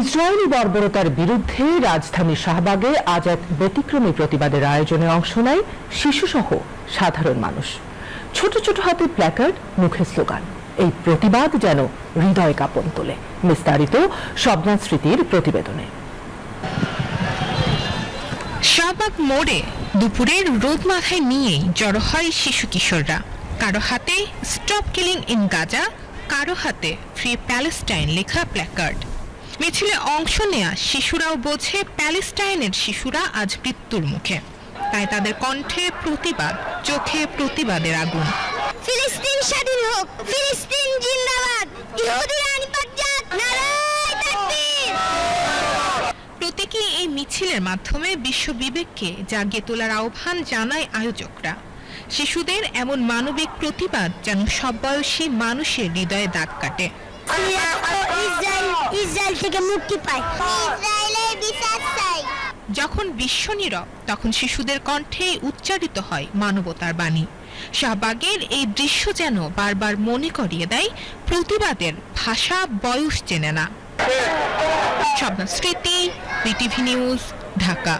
Israeli বর্বরতার বিরুদ্ধে রাজধানী শাহবাগে আজ এক ব্যতিক্রমী প্রতিবাদের আয়োজনে অংশ নেয় শিশুসহ সাধারণ মানুষ। ছোট ছোট হাতে প্ল্যাকার্ড মুখে স্লোগান এই প্রতিবাদ যেন হৃদয় কাঁপন তোলে, বিস্তারিত শবনা স্মৃতির প্রতিবেদনে। শাহবাগ মোড়ে দুপুরের রোদ মাথায় নিয়েই জড়ো হয় শিশু কিশোররা। কারও হাতে স্টপ কিলিং ইন গাজা কারও হাতে ফ্রি প্যালেস্টাইন লেখা প্ল্যাকার্ড মিছিলে অংশ নেয়া শিশুরাও বোঝে প্যালেস্টাইনের শিশুরা আজ মৃত্যুর মুখে। তাই তাদের কণ্ঠে প্রতিবাদ চোখে প্রতিবাদের আগুন। ফিলিস্তিন স্বাধীন হোক ফিলিস্তিন জিন্দাবাদ প্রতীকী এই মিছিলের মাধ্যমে বিশ্ব বিবেককে জাগিয়ে তোলার আহ্বান জানায় আয়োজকরা। শিশুদের এমন মানবিক প্রতিবাদ যেন সব বয়সী মানুষের হৃদয়ে দাগ কাটে সিরিয়া ও ইসরায়েল ইসরায়েল থেকে মুক্তি পায়। ইসরায়েলের বিচার চাই। যখন বিশ্ব নীরব তখন শিশুদের কণ্ঠে উচ্চারিত হয় মানবতার বাণী। শাহবাগের এই দৃশ্য যেন বারবার মনে করিয়ে দেয় প্রতিবাদের ভাষা বয়স চেনে না। স্বপ্ন স্মৃতি বিটিভি নিউজ ঢাকা।